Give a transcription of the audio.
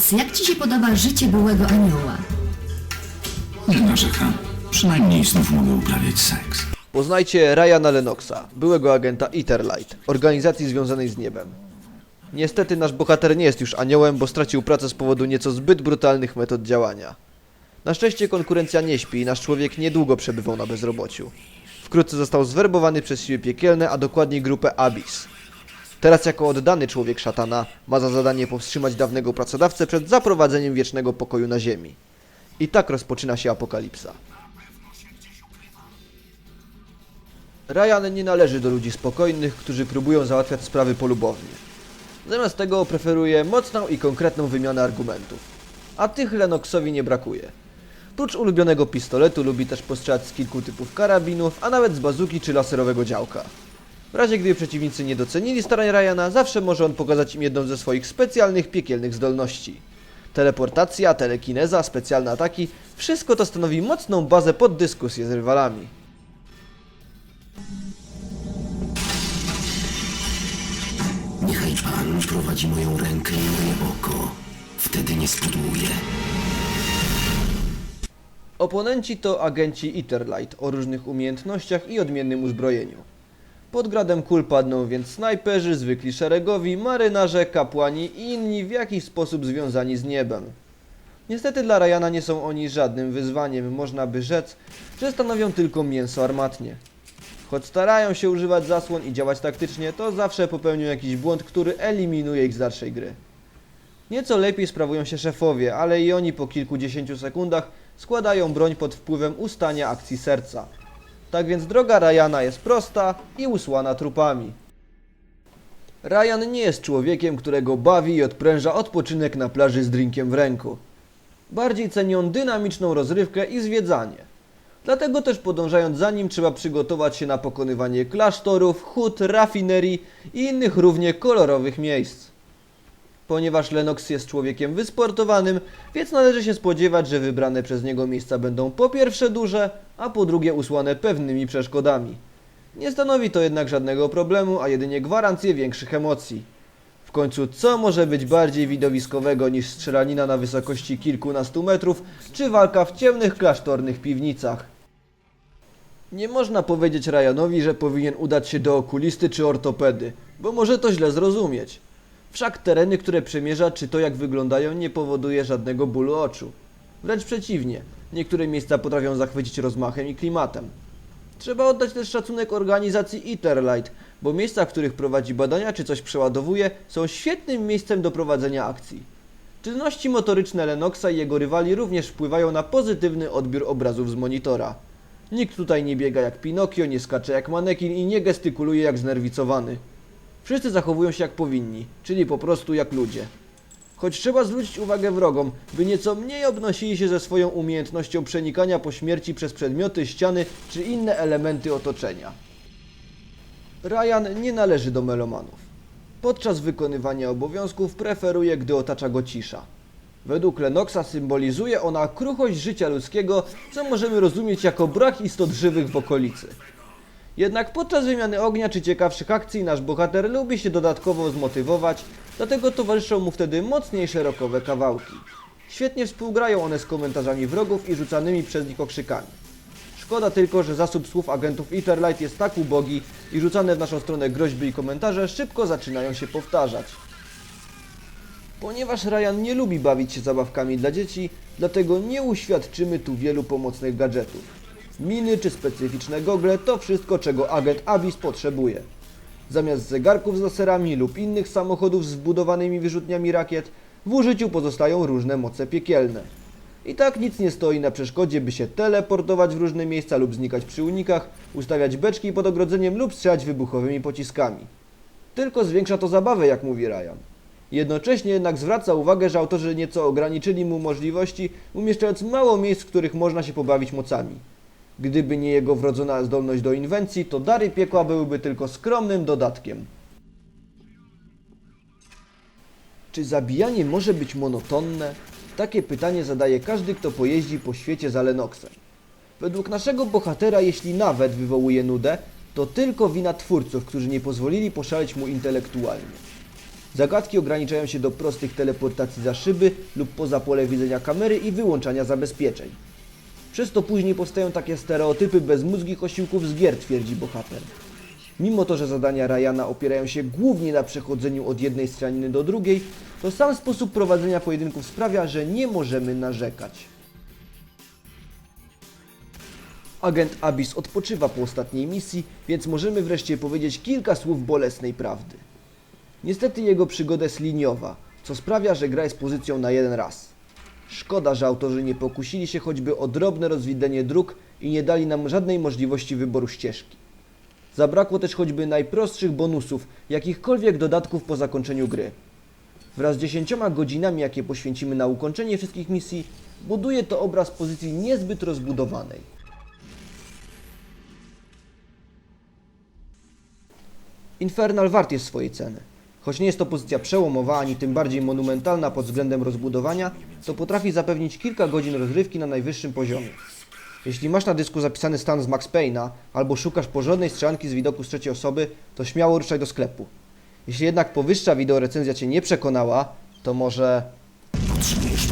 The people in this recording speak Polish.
Więc jak ci się podoba życie byłego anioła? Nie narzekam. Przynajmniej znów mogę uprawiać seks. Poznajcie Ryana Lennoxa, byłego agenta Etherlight, organizacji związanej z niebem. Niestety nasz bohater nie jest już aniołem, bo stracił pracę z powodu nieco zbyt brutalnych metod działania. Na szczęście konkurencja nie śpi i nasz człowiek niedługo przebywał na bezrobociu. Wkrótce został zwerbowany przez siły piekielne, a dokładniej grupę Abyss. Teraz jako oddany człowiek szatana ma za zadanie powstrzymać dawnego pracodawcę przed zaprowadzeniem wiecznego pokoju na ziemi. I tak rozpoczyna się apokalipsa. Ryan nie należy do ludzi spokojnych, którzy próbują załatwiać sprawy polubownie. Zamiast tego preferuje mocną i konkretną wymianę argumentów. A tych Lennoxowi nie brakuje. Prócz ulubionego pistoletu lubi też postrzelać z kilku typów karabinów, a nawet z bazuki czy laserowego działka. W razie gdy przeciwnicy nie docenili starań Ryana, zawsze może on pokazać im jedną ze swoich specjalnych piekielnych zdolności. Teleportacja, telekineza, specjalne ataki, wszystko to stanowi mocną bazę pod dyskusję z rywalami. Niechaj Pan prowadzi moją rękę i moje oko. Wtedy nie spudłuję. Oponenci to agenci Etherlight o różnych umiejętnościach i odmiennym uzbrojeniu. Pod gradem kul padną więc snajperzy, zwykli szeregowi, marynarze, kapłani i inni w jakiś sposób związani z niebem. Niestety dla Ryana nie są oni żadnym wyzwaniem, można by rzec, że stanowią tylko mięso armatnie. Choć starają się używać zasłon i działać taktycznie, to zawsze popełnią jakiś błąd, który eliminuje ich z dalszej gry. Nieco lepiej sprawują się szefowie, ale i oni po kilkudziesięciu sekundach składają broń pod wpływem ustania akcji serca. Tak więc droga Ryana jest prosta i usłana trupami. Ryan nie jest człowiekiem, którego bawi i odpręża odpoczynek na plaży z drinkiem w ręku. Bardziej ceni on dynamiczną rozrywkę i zwiedzanie. Dlatego też podążając za nim trzeba przygotować się na pokonywanie klasztorów, hut, rafinerii i innych równie kolorowych miejsc. Ponieważ Lennox jest człowiekiem wysportowanym, więc należy się spodziewać, że wybrane przez niego miejsca będą po pierwsze duże, a po drugie usłane pewnymi przeszkodami. Nie stanowi to jednak żadnego problemu, a jedynie gwarancję większych emocji. W końcu co może być bardziej widowiskowego niż strzelanina na wysokości kilkunastu metrów, czy walka w ciemnych klasztornych piwnicach? Nie można powiedzieć Ryanowi, że powinien udać się do okulisty czy ortopedy, bo może to źle zrozumieć. Wszak tereny, które przemierza, czy to jak wyglądają, nie powoduje żadnego bólu oczu. Wręcz przeciwnie, niektóre miejsca potrafią zachwycić rozmachem i klimatem. Trzeba oddać też szacunek organizacji Etherlight, bo miejsca, w których prowadzi badania czy coś przeładowuje, są świetnym miejscem do prowadzenia akcji. Czynności motoryczne Lennoxa i jego rywali również wpływają na pozytywny odbiór obrazów z monitora. Nikt tutaj nie biega jak Pinokio, nie skacze jak manekin i nie gestykuluje jak znerwicowany. Wszyscy zachowują się jak powinni, czyli po prostu jak ludzie. Choć trzeba zwrócić uwagę wrogom, by nieco mniej obnosili się ze swoją umiejętnością przenikania po śmierci przez przedmioty, ściany czy inne elementy otoczenia. Ryan nie należy do melomanów. Podczas wykonywania obowiązków preferuje, gdy otacza go cisza. Według Lennoxa symbolizuje ona kruchość życia ludzkiego, co możemy rozumieć jako brak istot żywych w okolicy. Jednak podczas wymiany ognia czy ciekawszych akcji nasz bohater lubi się dodatkowo zmotywować, dlatego towarzyszą mu wtedy mocniejsze rokowe kawałki. Świetnie współgrają one z komentarzami wrogów i rzucanymi przez nich okrzykami. Szkoda tylko, że zasób słów agentów Etherlight jest tak ubogi i rzucane w naszą stronę groźby i komentarze szybko zaczynają się powtarzać. Ponieważ Ryan nie lubi bawić się zabawkami dla dzieci, dlatego nie uświadczymy tu wielu pomocnych gadżetów. Miny czy specyficzne gogle to wszystko, czego agent Abyss potrzebuje. Zamiast zegarków z laserami lub innych samochodów z wbudowanymi wyrzutniami rakiet, w użyciu pozostają różne moce piekielne. I tak nic nie stoi na przeszkodzie, by się teleportować w różne miejsca lub znikać przy unikach, ustawiać beczki pod ogrodzeniem lub strzelać wybuchowymi pociskami. Tylko zwiększa to zabawę, jak mówi Ryan. Jednocześnie jednak zwraca uwagę, że autorzy nieco ograniczyli mu możliwości, umieszczając mało miejsc, w których można się pobawić mocami. Gdyby nie jego wrodzona zdolność do inwencji, to dary piekła byłyby tylko skromnym dodatkiem. Czy zabijanie może być monotonne? Takie pytanie zadaje każdy, kto pojeździ po świecie za Lennoxem. Według naszego bohatera, jeśli nawet wywołuje nudę, to tylko wina twórców, którzy nie pozwolili poszaleć mu intelektualnie. Zagadki ograniczają się do prostych teleportacji za szyby lub poza pole widzenia kamery i wyłączania zabezpieczeń. Przez to później powstają takie stereotypy bezmózgich osiłków z gier, twierdzi bohater. Mimo to, że zadania Ryana opierają się głównie na przechodzeniu od jednej straniny do drugiej, to sam sposób prowadzenia pojedynków sprawia, że nie możemy narzekać. Agent Abyss odpoczywa po ostatniej misji, więc możemy wreszcie powiedzieć kilka słów bolesnej prawdy. Niestety jego przygoda jest liniowa, co sprawia, że gra jest pozycją na jeden raz. Szkoda, że autorzy nie pokusili się choćby o drobne rozwidlenie dróg i nie dali nam żadnej możliwości wyboru ścieżki. Zabrakło też choćby najprostszych bonusów, jakichkolwiek dodatków po zakończeniu gry. Wraz z 10 godzinami, jakie poświęcimy na ukończenie wszystkich misji, buduje to obraz pozycji niezbyt rozbudowanej. Infernal wart jest swojej ceny. Choć nie jest to pozycja przełomowa, ani tym bardziej monumentalna pod względem rozbudowania, to potrafi zapewnić kilka godzin rozrywki na najwyższym poziomie. Jeśli masz na dysku zapisany stan z Max Payne'a, albo szukasz porządnej strzelanki z widoku z trzeciej osoby, to śmiało ruszaj do sklepu. Jeśli jednak powyższa wideorecenzja Cię nie przekonała, to może Potrzebujesz